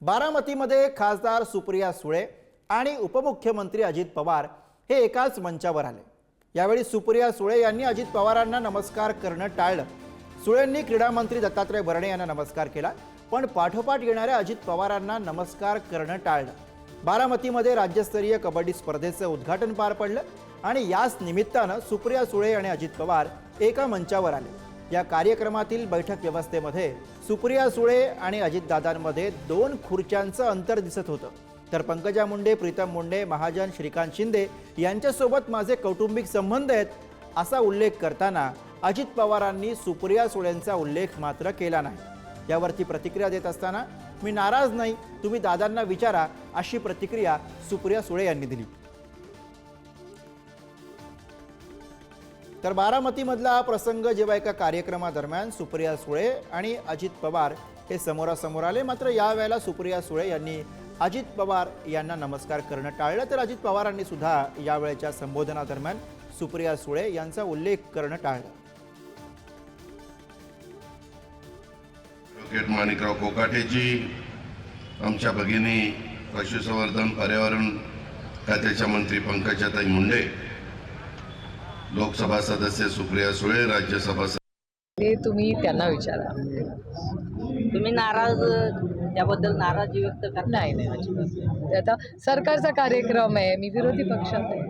बारामतीमध्ये खासदार सुप्रिया सुळे आणि उपमुख्यमंत्री अजित पवार हे एकाच मंचावर आले. यावेळी सुप्रिया सुळे यांनी अजित पवारांना नमस्कार करणं टाळलं. सुळेंनी क्रीडा मंत्री दत्तात्रय भरणे यांना नमस्कार केला पण पाठोपाठ येणाऱ्या अजित पवारांना नमस्कार करणं टाळलं. बारामतीमध्ये राज्यस्तरीय कबड्डी स्पर्धेचं उद्घाटन पार पडलं आणि याच निमित्तानं सुप्रिया सुळे आणि अजित पवार एका मंचावर आले. या कार्यक्रमातील बैठक व्यवस्थेमध्ये सुप्रिया सुळे आणि अजितदादांमध्ये दोन खुर्च्यांचं अंतर दिसत होतं. तर पंकजा मुंडे प्रीतम मुंडे महाजन श्रीकांत शिंदे यांच्यासोबत माझे कौटुंबिक संबंध आहेत असा उल्लेख करताना अजित पवारांनी सुप्रिया सुळेंचा उल्लेख मात्र केला नाही. यावरती प्रतिक्रिया देत असताना मी नाराज नाही तुम्ही दादांना विचारा अशी प्रतिक्रिया सुप्रिया सुळे यांनी दिली. तर बारामतीमधला हा प्रसंग जेव्हा एका कार्यक्रमादरम्यान सुप्रिया सुळे आणि अजित पवार हे समोरासमोर आले मात्र यावेळेला सुप्रिया सुळे यांनी अजित पवार यांना नमस्कार करणं टाळलं. तर अजित पवारांनी सुद्धा यावेळेच्या संबोधनादरम्यान सुप्रिया सुळे यांचा उल्लेख करणं टाळलं. माणिकराव कोकाटेजी आमच्या भगिनी पशुसंवर्धन पर्यावरण खात्याच्या मंत्री पंकजाताई मुंडे लोकसभा सदस्य सुप्रिया सुळे राज्यसभा स- ते तुम्ही त्यांना विचारा. तुम्ही नाराज त्याबद्दल नाराजी व्यक्त करता? नाही नाही अजिबात नाही. आता सरकारचा कार्यक्रम आहे मी विरोधी पक्षात आहे.